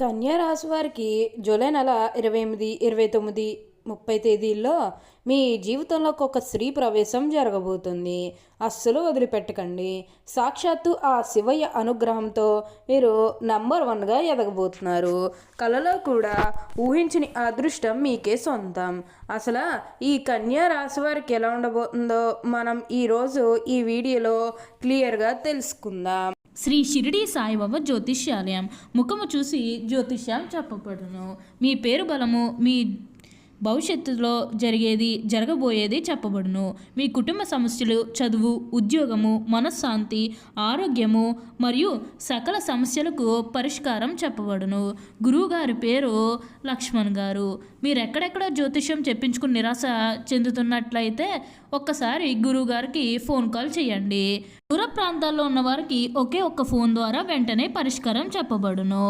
కన్యా రాశి వారికి జూలై నెల ఇరవై ఎనిమిది ఇరవై తొమ్మిది ముప్పై తేదీల్లో మీ జీవితంలోకి ఒక స్త్రీ ప్రవేశం జరగబోతుంది. అస్సలు వదిలిపెట్టకండి. సాక్షాత్తు ఆ శివయ్య అనుగ్రహంతో మీరు నంబర్ వన్గా ఎదగబోతున్నారు. కళలో కూడా ఊహించని అదృష్టం మీకే సొంతం. అసలు ఈ కన్యా రాశి వారికి ఎలా ఉండబోతుందో మనం ఈరోజు ఈ వీడియోలో క్లియర్గా తెలుసుకుందాం. శ్రీ షిరిడి సాయిబాబా జ్యోతిష్యాలయం. ముఖము చూసి జ్యోతిష్యం చెప్పబడును. మీ పేరు బలము మీ భవిష్యత్తులో జరిగేది జరగబోయేది చెప్పబడును. మీ కుటుంబ సమస్యలు చదువు ఉద్యోగము మనశ్శాంతి ఆరోగ్యము మరియు సకల సమస్యలకు పరిష్కారం చెప్పబడును. గురువుగారి పేరు లక్ష్మణ్ గారు. మీరు ఎక్కడెక్కడ జ్యోతిష్యం చెప్పించుకుని నిరాశ చెందుతున్నట్లయితే ఒక్కసారి గురువుగారికి ఫోన్ కాల్ చేయండి. దూర ప్రాంతాల్లో ఉన్న వారికి ఒకే ఒక్క ఫోన్ ద్వారా వెంటనే పరిష్కారం చెప్పబడును.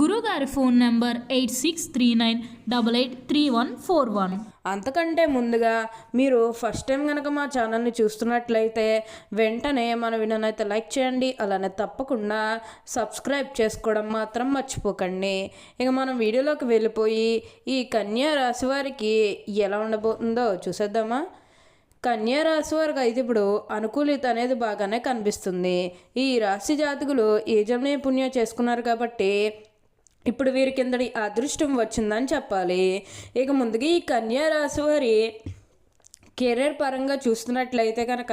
గురుగారి phone number eight six three nine double eight three one four one. అంతకంటే ముందుగా మీరు ఫస్ట్ టైం కనుక మా ఛానల్ని చూస్తున్నట్లయితే వెంటనే మన విననైతే లైక్ చేయండి అలానే తప్పకుండా సబ్స్క్రైబ్ చేసుకోవడం మాత్రం మర్చిపోకండి. ఇక మనం వీడియోలోకి వెళ్ళిపోయి ఈ కన్యా రాశి వారికి ఎలా ఉండబోతుందో చూసేద్దామా? రాశి వారికి అయితే ఇప్పుడు అనుకూలిత అనేది బాగానే కనిపిస్తుంది. ఈ రాశి జాతకులు ఏ పుణ్యం చేసుకున్నారు కాబట్టి ఇప్పుడు వీరి కిందటి అదృష్టం వచ్చిందని చెప్పాలి. ఇక ముందుగా ఈ కన్యా రాశి వారి కెరీర్ పరంగా చూస్తున్నట్లయితే కనుక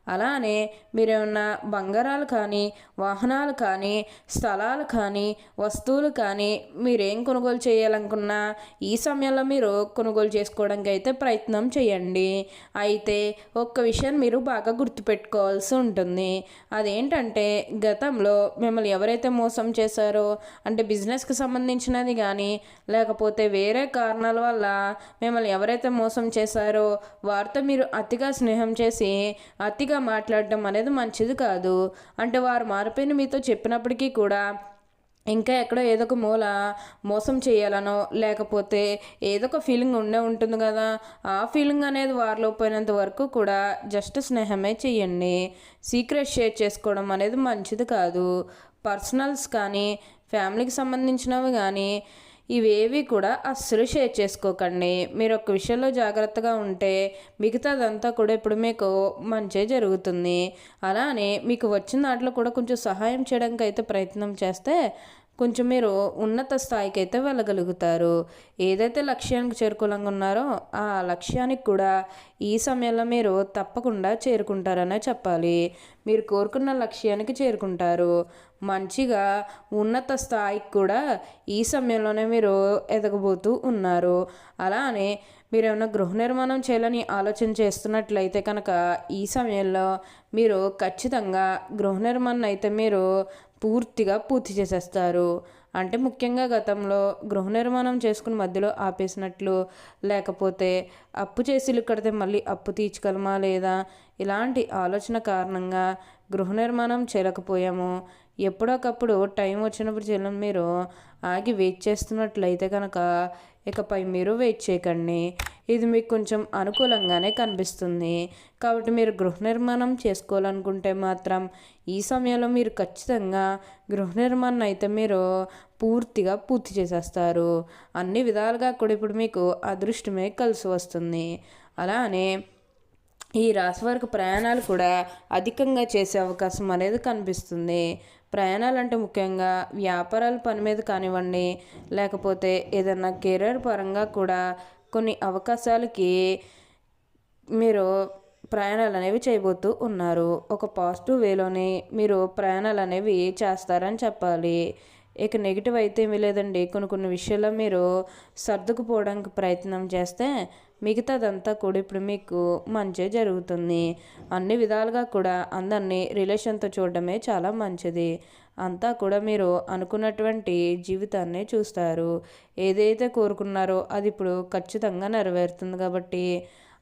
అలానే మీరేమన్నా బంగారాలు కానీ వాహనాలు కానీ స్థలాలు కానీ వస్తువులు కానీ మీరేం కొనుగోలు చేయాలనుకున్నా ఈ సమయంలో మీరు కొనుగోలు చేసుకోవడానికి అయితే ప్రయత్నం చేయండి. అయితే ఒక్క విషయం మీరు బాగా గుర్తుపెట్టుకోవాల్సి ఉంటుంది. అదేంటంటే గతంలో మిమ్మల్ని ఎవరైతే మోసం చేశారో అంటే బిజినెస్కి సంబంధించినది కానీ లేకపోతే వేరే కారణాల వల్ల మిమ్మల్ని ఎవరైతే మోసం చేశారో వారితో మీరు అతిగా స్నేహం చేసి అతిగా మాట్లాడడం అనేది మంచిది కాదు. అంటే వారు మారిపోయిన మీతో చెప్పినప్పటికీ కూడా ఇంకా ఎక్కడో ఏదో ఒక మూల మోసం చేయాలనో లేకపోతే ఏదో ఒక ఫీలింగ్ ఉండే ఉంటుంది కదా. ఆ ఫీలింగ్ అనేది వారిలో పోయినంత వరకు కూడా జస్ట్ స్నేహమే చేయండి. సీక్రెట్ షేర్ చేసుకోవడం అనేది మంచిది కాదు. పర్సనల్స్ కానీ ఫ్యామిలీకి సంబంధించినవి కానీ ఇవేవి కూడా అస్సలు షేర్ చేసుకోకండి. మీరు ఒక విషయంలో జాగ్రత్తగా ఉంటే మిగతాదంతా కూడా ఇప్పుడు మీకు మంచి జరుగుతుంది. అలానే మీకు వచ్చిన దాంట్లో కూడా కొంచెం సహాయం చేయడానికి అయితే ప్రయత్నం చేస్తే కొంచెం మీరు ఉన్నత స్థాయికి అయితే వెళ్ళగలుగుతారు. ఏదైతే లక్ష్యానికి చేరుకోలంగా ఉన్నారో ఆ లక్ష్యానికి కూడా ఈ సమయంలో మీరు తప్పకుండా చేరుకుంటారనే చెప్పాలి. మీరు కోరుకున్న లక్ష్యానికి చేరుకుంటారు. మంచిగా ఉన్నత స్థాయికి కూడా ఈ సమయంలోనే మీరు ఎదగబోతూ ఉన్నారు. అలానే మీరు ఏమైనా గృహ నిర్మాణం చేయాలని ఆలోచన చేస్తున్నట్లయితే కనుక ఈ సమయంలో మీరు ఖచ్చితంగా గృహ నిర్మాణం అయితే మీరు పూర్తిగా పూర్తి చేసేస్తారు. అంటే ముఖ్యంగా గతంలో గృహ నిర్మాణం చేసుకుని మధ్యలో ఆపేసినట్లు లేకపోతే అప్పు చేసి ఇల్లు కడితే మళ్ళీ అప్పు తీర్చగలమా లేదా ఇలాంటి ఆలోచన కారణంగా గృహ నిర్మాణం చేయలేకపోయాము ఎప్పుడొకప్పుడు టైం వచ్చినప్పుడు చెల్లం మీరు ఆగి వెయిట్ చేస్తున్నట్లయితే కనుక ఇకపై మీరు వెయిట్ చేయకండి. ఇది మీకు కొంచెం అనుకూలంగానే కనిపిస్తుంది. కాబట్టి మీరు గృహ నిర్మాణం చేసుకోవాలనుకుంటే మాత్రం ఈ సమయంలో మీరు ఖచ్చితంగా గృహ నిర్మాణం అయితే మీరు పూర్తిగా పూర్తి చేసేస్తారు. అన్ని విధాలుగా కూడా ఇప్పుడు మీకు అదృష్టమే కలిసి వస్తుంది. అలానే ఈ రాశి వారికి ప్రయాణాలు కూడా అధికంగా చేసే అవకాశం అనేది కనిపిస్తుంది. ప్రయాణాలు అంటే ముఖ్యంగా వ్యాపారాల పని మీద కానివ్వండి లేకపోతే ఏదన్నా కెరీర్ పరంగా కూడా కొన్ని అవకాశాలకి మీరు ప్రయాణాలు అనేవి చేయబోతూ ఉన్నారు. ఒక పాజిటివ్ వేలోనే మీరు ప్రయాణాలు అనేవి చేస్తారని చెప్పాలి. ఇక నెగిటివ్ అయితే ఏమీ లేదండి. కొన్ని కొన్ని విషయాల్లో మీరు సర్దుకుపోవడానికి ప్రయత్నం చేస్తే మిగతాదంతా కూడా ఇప్పుడు మీకు మంచి జరుగుతుంది. అన్ని విధాలుగా కూడా అందరినీ రిలేషన్తో చూడడమే చాలా మంచిది. అంతా కూడా మీరు అనుకున్నటువంటి జీవితాన్ని చూస్తారు. ఏదైతే కోరుకున్నారో అది ఇప్పుడు ఖచ్చితంగా నెరవేరుతుంది కాబట్టి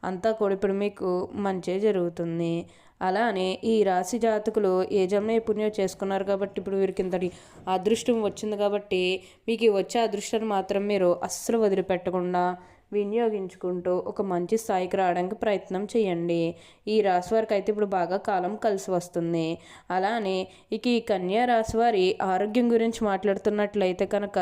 అంతా కూడా ఇప్పుడు మీకు మంచి జరుగుతుంది. అలానే ఈ రాశి జాతకులు ఏ జన్మ పుణ్యం చేసుకున్నారు కాబట్టి ఇప్పుడు వీరికి ఇంతటి అదృష్టం వచ్చింది కాబట్టి మీకు వచ్చే అదృష్టాన్ని మాత్రం మీరు అస్సలు వదిలిపెట్టకుండా వినియోగించుకుంటూ ఒక మంచి స్థాయికి రావడానికి ప్రయత్నం చేయండి. ఈ రాశి వారికి అయితే ఇప్పుడు బాగా కాలం కలిసి వస్తుంది. అలానే ఇక ఈ కన్యా రాశి వారి ఆరోగ్యం గురించి మాట్లాడుతున్నట్లయితే కనుక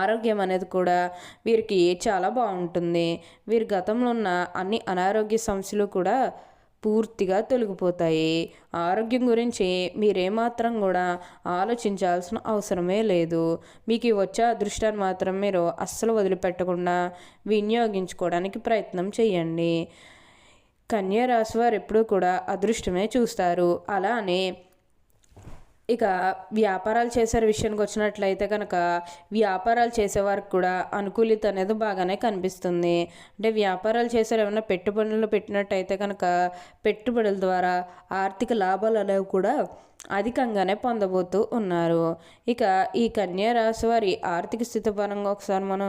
ఆరోగ్యం అనేది కూడా వీరికి చాలా బాగుంటుంది. వీరి గతంలో ఉన్న అన్ని అనారోగ్య సమస్యలు కూడా పూర్తిగా తొలగిపోతాయి. ఆరోగ్యం గురించి మీరేమాత్రం కూడా ఆలోచించాల్సిన అవసరమే లేదు. మీకు వచ్చే అదృష్టాన్ని మాత్రం మీరు అస్సలు వదిలిపెట్టకుండా వినియోగించుకోవడానికి ప్రయత్నం చేయండి. కన్యా రాశి వారు ఎప్పుడూ కూడా అదృష్టమే చూస్తారు. అలానే ఇక వ్యాపారాలు చేసే విషయానికి వచ్చినట్లయితే కనుక వ్యాపారాలు చేసేవారికి కూడా అనుకూలిత అనేది బాగానే కనిపిస్తుంది. అంటే వ్యాపారాలు చేసే ఏమైనా పెట్టుబడులు పెట్టినట్టయితే కనుక పెట్టుబడుల ద్వారా ఆర్థిక లాభాలు అనేవి కూడా అధికంగానే పొందబోతూ ఉన్నారు. ఇక ఈ కన్యా రాశి వారి ఆర్థిక స్థితి పరంగా ఒకసారి మనం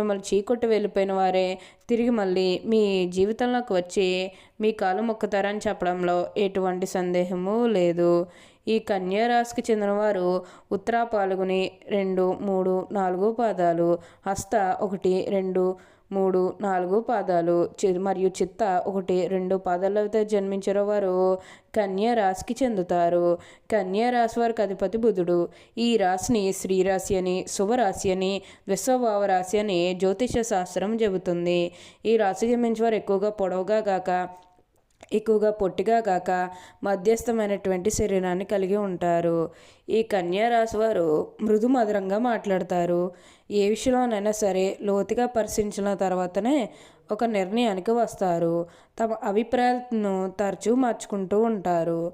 మిమ్మల్ని చీకొట్టు వెళ్ళిపోయిన వారే తిరిగి మళ్ళీ మీ జీవితంలోకి వచ్చి మీ కాలు మొక్కుతారని చెప్పడంలో ఎటువంటి సందేహము లేదు. ఈ కన్యారాశికి చెందినవారు ఉత్తరా పాల్గొని రెండు మూడు నాలుగు పాదాలు హస్త ఒకటి రెండు మూడు నాలుగు పాదాలు. చి మరియు చిత్త ఒకటి రెండు పాదాలతో జన్మించిన వారు. కన్యా రాశికి చెందుతారు. కన్యా రాశి వారికి అధిపతి బుధుడు. ఈ రాశిని శ్రీరాశి అని శుభరాశి అని విశ్వభావ రాశి అని జ్యోతిష శాస్త్రం చెబుతుంది. ఈ రాశి జన్మించిన వారు ఎక్కువగా పొడవుగా గాక ఎక్కువగా పొట్టిగా కాక మధ్యస్థమైనటువంటి శరీరాన్ని కలిగి ఉంటారు. ఈ కన్యా వారు మృదు మధురంగా మాట్లాడతారు. ఏ విషయంలోనైనా సరే లోతుగా పరిశీలించిన తర్వాతనే ఒక నిర్ణయానికి వస్తారు. తమ అభిప్రాయాలను తరచూ మార్చుకుంటూ ఉంటారు.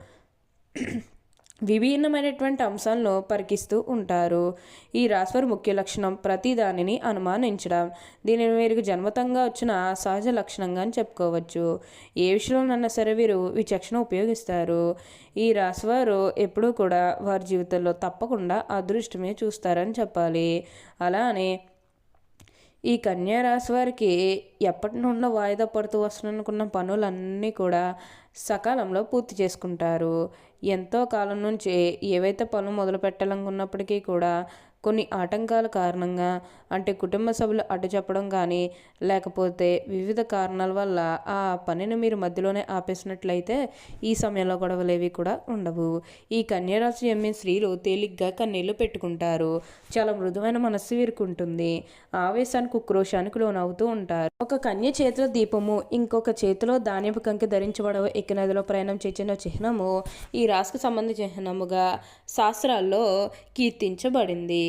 విభిన్నమైనటువంటి అంశాలను పరికిస్తూ ఉంటారు. ఈ రాశివారి ముఖ్య లక్షణం ప్రతి దానిని అనుమానించడం. దీనిని వీరికి జన్మతంగా వచ్చిన సహజ లక్షణంగా అని చెప్పుకోవచ్చు. ఏ విషయంలోనన్నా సరే వీరు విచక్షణ ఉపయోగిస్తారు. ఈ రాశివారు ఎప్పుడూ కూడా వారి జీవితంలో తప్పకుండా అదృష్టమే చూస్తారని చెప్పాలి. అలానే ఈ కన్యా రాశి వారికి ఎప్పటి నుండో వాయిదా పడుతూ వస్తున్ననుకున్న పనులన్నీ కూడా సకాలంలో పూర్తి చేసుకుంటారు. ఎంతో కాలం నుంచి ఏవైతే పనులు మొదలు పెట్టాలనుకున్నప్పటికీ కూడా కొన్ని ఆటంకాల కారణంగా అంటే కుటుంబ సభ్యులు అడ్డు చెప్పడం కానీ లేకపోతే వివిధ కారణాల వల్ల ఆ పనిని మీరు మధ్యలోనే ఆపేసినట్లయితే ఈ సమయంలో గొడవలేవి కూడా ఉండవు. ఈ కన్యారాశి ఎమ్మె స్త్రీలు తేలిగ్గా కన్నీళ్ళు పెట్టుకుంటారు. చాలా మృదువైన మనస్సు వీరుకుంటుంది. ఆవేశానికి ఉక్రోషానికి లోనవుతూ ఉంటారు. ఒక కన్య చేతిలో దీపము ఇంకొక చేతిలో ధాన్యపు కంకి ధరించబడవ ఎక్కి నదిలో ప్రయాణం చేసిన చిహ్నము ఈ రాశికి సంబంధించిన చిహ్నముగా శాస్త్రాల్లో కీర్తించబడింది.